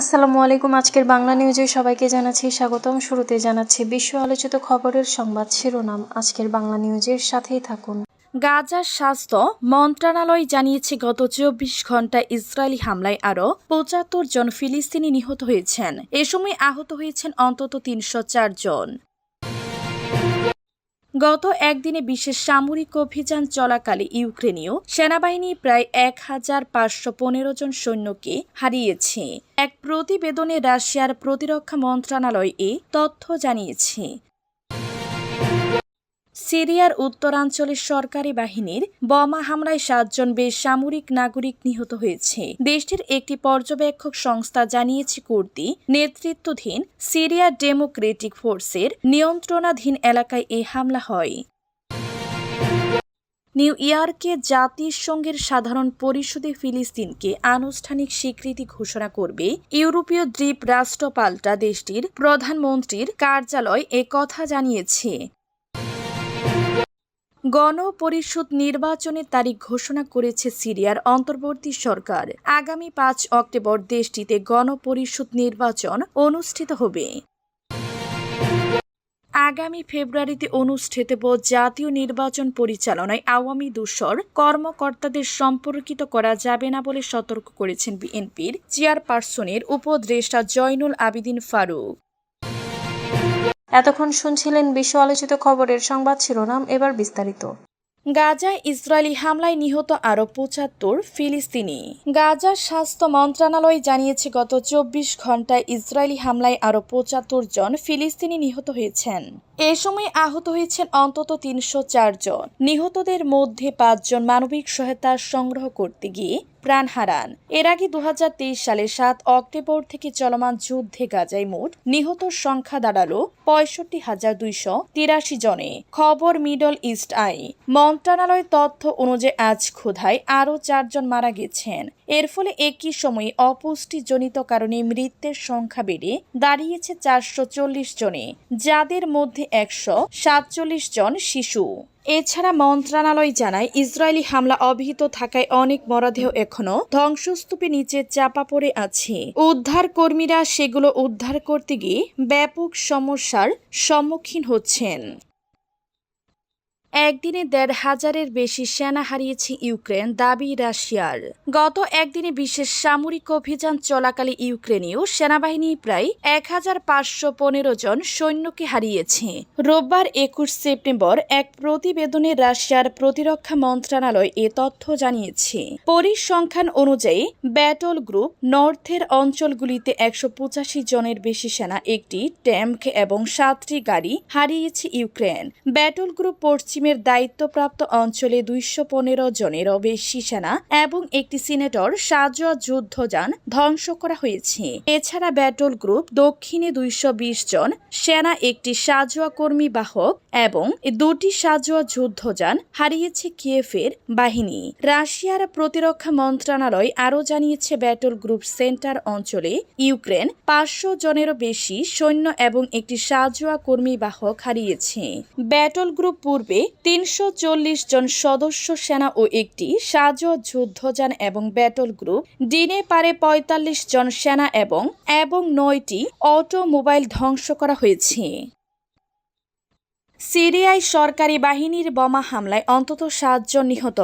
আসসালামু আলাইকুম, আজকের বাংলা নিউজে সবাইকে জানাচ্ছি স্বাগতম। শুরুতে জানাচ্ছি বিশ্ব আলোচিত খবরের সংবাদ শিরোনাম। আজকের বাংলা নিউজের সাথেই থাকুন। গাজার স্বাস্থ্য মন্ত্রণালয় জানিয়েছে, গত চব্বিশ ঘন্টায় ইসরায়েলি হামলায় আরও পঁচাত্তর জন ফিলিস্তিনি নিহত হয়েছেন। এ সময় আহত হয়েছেন অন্তত তিনশো জন। গত একদিনে বিশেষ সামরিক অভিযান চলাকালে ইউক্রেনীয় সেনাবাহিনী প্রায় এক হাজার পাঁচশো পনেরো জন সৈন্যকে হারিয়েছে। এক প্রতিবেদনে রাশিয়ার প্রতিরক্ষা মন্ত্রণালয় এ তথ্য জানিয়েছে। সিরিয়ার উত্তরাঞ্চলের সরকারি বাহিনীর বোমা হামলায় সাতজন বেসামরিক নাগরিক নিহত হয়েছে। দেশটির একটি পর্যবেক্ষক সংস্থা জানিয়েছে, কুর্দি নেতৃত্বাধীন সিরিয়া ডেমোক্রেটিক ফোর্সের নিয়ন্ত্রণাধীন এলাকায় এই হামলা হয়। নিউ ইয়র্কে জাতিসংঘের সাধারণ পরিষদে ফিলিস্তিনকে আনুষ্ঠানিক স্বীকৃতি ঘোষণা করবে ইউরোপীয় দ্বীপ রাষ্ট্রপাল্টা দেশটির প্রধানমন্ত্রীর কার্যালয় একথা জানিয়েছে। গণপরিষদ নির্বাচনের তারিখ ঘোষণা করেছে সিরিয়ার অন্তর্বর্তী সরকার। আগামী পাঁচ অক্টোবর দেশটিতে গণপরিষদ নির্বাচন অনুষ্ঠিত হবে। আগামী ফেব্রুয়ারিতে অনুষ্ঠিতব জাতীয় নির্বাচন পরিচালনায় আওয়ামী দূষর কর্মকর্তাদের সম্পর্কিত করা যাবে না বলে সতর্ক করেছেন বিএনপির চেয়ারপারসনের উপদেষ্টা জয়নুল আবিদিন ফারুক। এতক্ষণ শুনছিলেন বিশ্ব আলোচিত খবরের সংবাদ শিরোনাম, এবার বিস্তারিত। গাজায় ইসরায়েলি হামলায় নিহত আরও পঁচাত্তর ফিলিস্তিনি। গাজার স্বাস্থ্য মন্ত্রণালয় জানিয়েছে, গত চব্বিশ ঘন্টায় ইসরায়েলি হামলায় আরও পঁচাত্তর জন ফিলিস্তিনি নিহত হয়েছেন। এ সময় আহত হয়েছেন অন্তত তিনশো জন। নিহতদের মধ্যে পাঁচজন মানবিক সহায়তা সংগ্রহ করতে গিয়ে প্রাণ হারান। এর আগে দু হাজার তেইশ সালে সাত অক্টোবর থেকে চলমান যুদ্ধে গাজায় মোট নিহত সংখ্যা দাঁড়াল পঁয়ষট্টি হাজার দুইশো তিরাশি জনে। খবর মিডল ইস্ট আই। মন্ত্রণালয় তথ্য অনুযায়ী আজ ক্ষুধায় আরও চারজন মারা গেছেন। এর ফলে একই সময়ে অপুষ্টিজনিত কারণে মৃত্যুর সংখ্যা বেড়ে দাঁড়িয়েছে চারশো চল্লিশ জনে, যাদের মধ্যে একশো সাতচল্লিশ জন শিশু। এছাড়া মন্ত্রণালয় জানায়, ইসরায়েলি হামলা অব্যাহত থাকায় অনেক মরদেহ এখনও ধ্বংসস্তূপে নিচে চাপা পড়ে আছে। উদ্ধার কর্মীরা সেগুলো উদ্ধার করতে গিয়ে ব্যাপক সমস্যার সম্মুখীন হচ্ছেন। একদিনে দেড় হাজারের বেশি সেনা হারিয়েছে ইউক্রেন, দাবি রাশিয়ার। গত একদিনে বিশেষ সামরিক অভিযান চলাকালে ইউক্রেনীয় সেনাবাহিনী প্রায় এক হাজার পাঁচশো পনেরো জন সৈন্যকে হারিয়েছে। রোববার একুশ সেপ্টেম্বর এক প্রতিবেদনে রাশিয়ার প্রতিরক্ষা মন্ত্রণালয় এ তথ্য জানিয়েছে। পরিসংখ্যান অনুযায়ী, ব্যাটল গ্রুপ নর্থের অঞ্চলগুলিতে একশো পঁচাশি জনের বেশি সেনা, একটি ট্যাঙ্ক এবং সাতটি গাড়ি হারিয়েছে ইউক্রেন। ব্যাটল গ্রুপ পশ্চিমের দায়িত্বপ্রাপ্ত অঞ্চলে দুইশো পনেরো জনেরও বেশি সেনা এবং একটি সিনেটর সাজোয়া যুদ্ধযান ধ্বংস করা হয়েছে। এছাড়া ব্যাটল গ্রুপ দক্ষিণে দুইশো বিশ জন, সেনা একটি সাজোয়া কর্মী বাহক এবং দুটি সাজোয়া যুদ্ধযান হারিয়েছে কিয়েফের বাহিনী। রাশিয়ার প্রতিরক্ষা মন্ত্রণালয় আরও জানিয়েছে, ব্যাটল গ্রুপ সেন্টার অঞ্চলে ইউক্রেন পাঁচশো জনেরও বেশি সৈন্য এবং একটি সাজোয়া কর্মী বাহক হারিয়েছে। ব্যাটল গ্রুপ পূর্বে তিনশো চল্লিশ জন সদস্য সেনা ও একটি সাজ যুদ্ধযান এবং ব্যাটল গ্রুপ দিনে পারে পঁয়তাল্লিশ জন সেনা এবং এবং নয়টি অটোমোবাইল ধ্বংস করা হয়েছে। সিরিয়ায় সরকারি বাহিনীর বোমা হামলায় অন্তত সাতজন নিহত।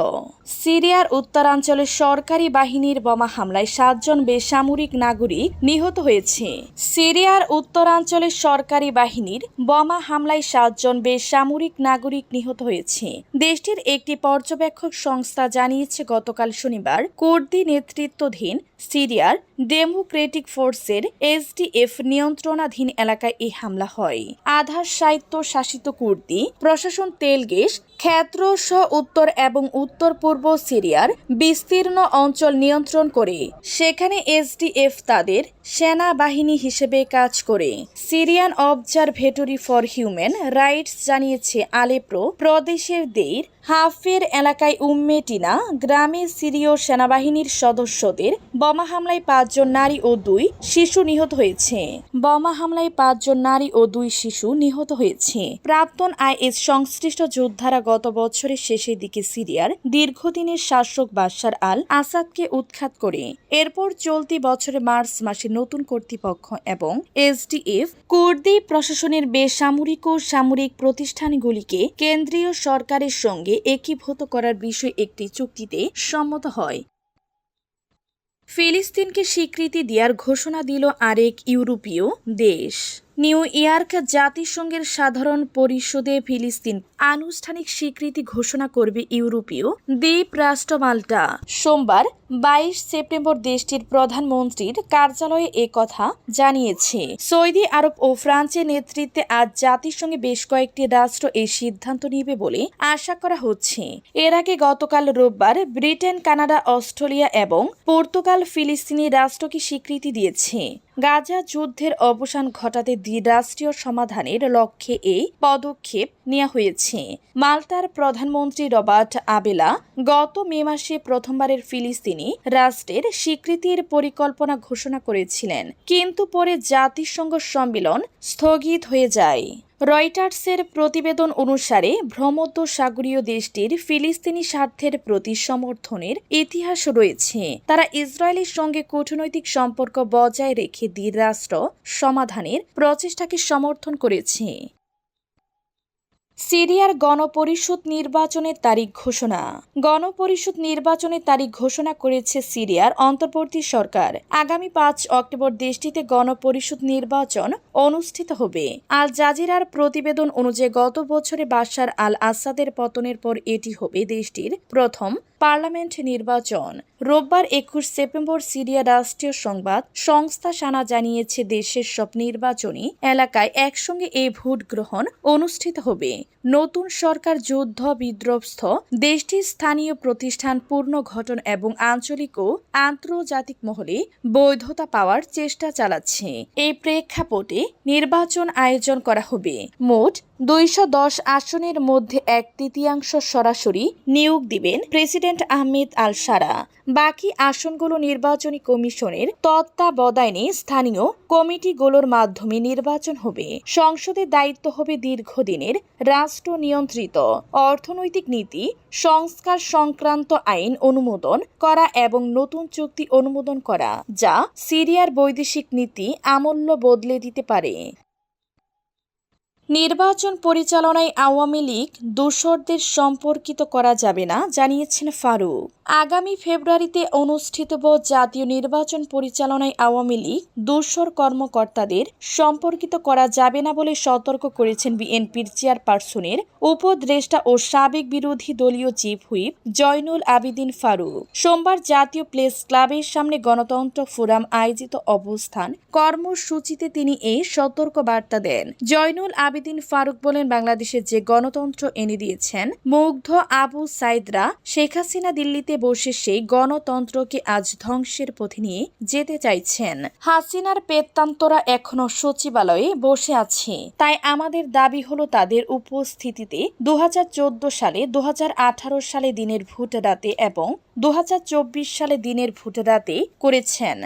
সিরিয়ার উত্তরাঞ্চলে সরকারি বাহিনীর বোমা হামলায় সাতজন বেসামরিক নাগরিক নিহত হয়েছে। সিরিয়ার উত্তরাঞ্চলে সরকারি বাহিনীর বোমা হামলায় সাতজন বেসামরিক নাগরিক নিহত হয়েছে। দেশটির একটি পর্যবেক্ষক সংস্থা জানিয়েছে, গতকাল শনিবার কুর্দি নেতৃত্বাধীন সিরিয়ার ডেমোক্রেটিক ফোর্সের এসডিএফ নিয়ন্ত্রণাধীন এলাকায় এই হামলা হয়। আধার সাহিত্য শাসিত কুর্দি, প্রশাসন তেলগেশ ক্ষেত্র সহ উত্তর এবং উত্তর পূর্ব সিরিয়ার বিস্তীর্ণ অঞ্চল নিয়ন্ত্রণ করে। সেখানে এসডিএফ তাদের সেনাবাহিনী হিসেবে কাজ করে। Syrian observatory for human rights জানিয়েছে আলেপ্রো প্রদেশের দেইর হাফের এলাকায় উম্মেটিনা গ্রামে সিরীয় সেনাবাহিনীর সদস্যদের বোমা হামলায় পাঁচজন নারী ও দুই শিশু নিহত হয়েছে। বোমা হামলায় পাঁচজন নারী ও দুই শিশু নিহত হয়েছে। প্রাক্তন আইএস সংশ্লিষ্ট যোদ্ধারা গত বছরের শেষের দিকে সিরিয়ার দীর্ঘদিনের শাসক বাশার আল আসাদকে উৎখাত করে। এরপর চলতি বছরে মার্চ মাসে নতুন কর্তৃপক্ষ এবং এসডিএফ কুর্দি প্রশাসনের বেসামরিক ও সামরিক প্রতিষ্ঠানগুলিকে কেন্দ্রীয় সরকারের সঙ্গে একীভূত করার বিষয়ে একটি চুক্তিতে সম্মত হয়। ফিলিস্তিনকে স্বীকৃতি দেওয়ার ঘোষণা দিল আরেক ইউরোপীয় দেশ। নিউ ইয়র্ক জাতিসংঘের সাধারণ পরিষদে ফিলিস্তিন আনুষ্ঠানিক স্বীকৃতি ঘোষণা করবে ইউরোপীয় দ্বীপ রাষ্ট্র মাল্টা। সোমবার বাইশ সেপ্টেম্বর দেশটির প্রধানমন্ত্রীর কার্যালয়ে এ কথা জানিয়েছে। সৌদি আরব ও ফ্রান্সের নেতৃত্বে আজ জাতিসংঘে বেশ কয়েকটি রাষ্ট্র এই সিদ্ধান্ত নেবে বলে আশা করা হচ্ছে। এর আগে গতকাল রোববার ব্রিটেন, কানাডা, অস্ট্রেলিয়া এবং পর্তুগাল, ফিলিস্তিনি রাষ্ট্রকে স্বীকৃতি দিয়েছে। গাজা যুদ্ধের অবসান ঘটাতে দ্বিরাষ্ট্রীয় সমাধানের লক্ষ্যে এই পদক্ষেপ নেওয়া হয়েছে। মাল্টার প্রধানমন্ত্রী রবার্ট আবেলা গত মে মাসে প্রথমবারের ফিলিস্তিনি রাষ্ট্রের স্বীকৃতির পরিকল্পনা ঘোষণা করেছিলেন। কিন্তু পরে জাতিসংঘ সম্মেলন স্থগিত হয়ে যায়। রয়টার্সের প্রতিবেদন অনুসারে ভ্রমধ্য সাগরীয় দেশটির ফিলিস্তিনি স্বার্থের প্রতি সমর্থনের ইতিহাস রয়েছে। তারা ইসরায়েলের সঙ্গে কূটনৈতিক সম্পর্ক বজায় রেখে দ্বিরাষ্ট্র সমাধানের প্রচেষ্টাকে সমর্থন করেছে। সিরিয়ার গণপরিষদ নির্বাচনের তারিখ ঘোষণা। গণপরিষদ নির্বাচনের তারিখ ঘোষণা করেছে সিরিয়ার অন্তর্বর্তী সরকার। আগামী পাঁচ অক্টোবর দেশটিতে গণপরিষদ নির্বাচন অনুষ্ঠিত হবে। আল জাজিরার প্রতিবেদন অনুযায়ী গত বছরে বাশার আল আসাদের পতনের পর এটি হবে দেশটির প্রথম পার্লামেন্ট নির্বাচন। রোববার একুশ সেপ্টেম্বর সিরিয়া রাষ্ট্রীয় সংবাদ সংস্থা সানা জানিয়েছে, দেশের সব নির্বাচনী এলাকায় একসঙ্গে এই ভোট গ্রহণ অনুষ্ঠিত হবে। নতুন সরকার যুদ্ধ বিধ্বস্ত দেশটির স্থানীয় প্রতিষ্ঠান পূর্ণ ঘটন এবং আঞ্চলিক ও আন্তর্জাতিক মহলে বৈধতা পাওয়ার চেষ্টা চালাচ্ছে। এই প্রেক্ষাপটে নির্বাচন আয়োজন করা হবে। মোট দুইশো দশ আসনের মধ্যে এক তৃতীয়াংশ সরাসরি নিয়োগ দিবেন প্রেসিডেন্ট আহমেদ আল সারা বাকি আসনগুলো নির্বাচনী কমিশনের তত্ত্বাবধানে স্থানীয় কমিটিগুলোর মাধ্যমে নির্বাচন হবে। সংসদের দায়িত্ব হবে দীর্ঘদিনের রাষ্ট্র নিয়ন্ত্রিত অর্থনৈতিক নীতি, সংস্কার সংক্রান্ত আইন অনুমোদন করা এবং নতুন চুক্তি অনুমোদন করা, যা সিরিয়ার বৈদেশিক নীতি আমূল্য বদলে দিতে পারে। নির্বাচন পরিচালনায় আওয়ামী লীগ দোসরদের সম্পর্কিত করা যাবে না জানিয়েছেন ফারুক। আগামী ফেব্রুয়ারিতে অনুষ্ঠিতব জাতীয় নির্বাচন পরিচালনায় আওয়ামী লীগ। দোসর কর্মকর্তাদের সম্পর্কিত করা যাবে না বলে সতর্ক করেছেন বিএনপির চেয়ারপারসনের উপদেষ্টা ও সাবেক বিরোধী দলীয় চিফ হুইপ জয়নুল আবিদিন ফারুক। সোমবার জাতীয় প্লেস ক্লাবের সামনে গণতন্ত্র ফোরাম আয়োজিত অবস্থান কর্মসূচিতে তিনি এই সতর্ক বার্তা দেন। জয়নুল আবিদিন ফারুক বলেন, বাংলাদেশে যে গণতন্ত্র এনে দিয়েছেন, মুগ্ধ আবু সাইদরা, শেখ হাসিনা দিল্লিতে বসে সেই গণতন্ত্রকে আজ ধ্বংসের পথে নিয়ে যেতে চাইছেন। হাসিনার পেত্তান্তরা এখনও সচিবালয়ে বসে আছে। তাই আমাদের দাবি হলো তাদের উপস্থিতিতে দু হাজার চোদ্দ সালে দু হাজার আঠারো সালে দিনের ভোট রাতে এবং দু হাজার চব্বিশ সালে দিনের ভোট রাতে করেছেন।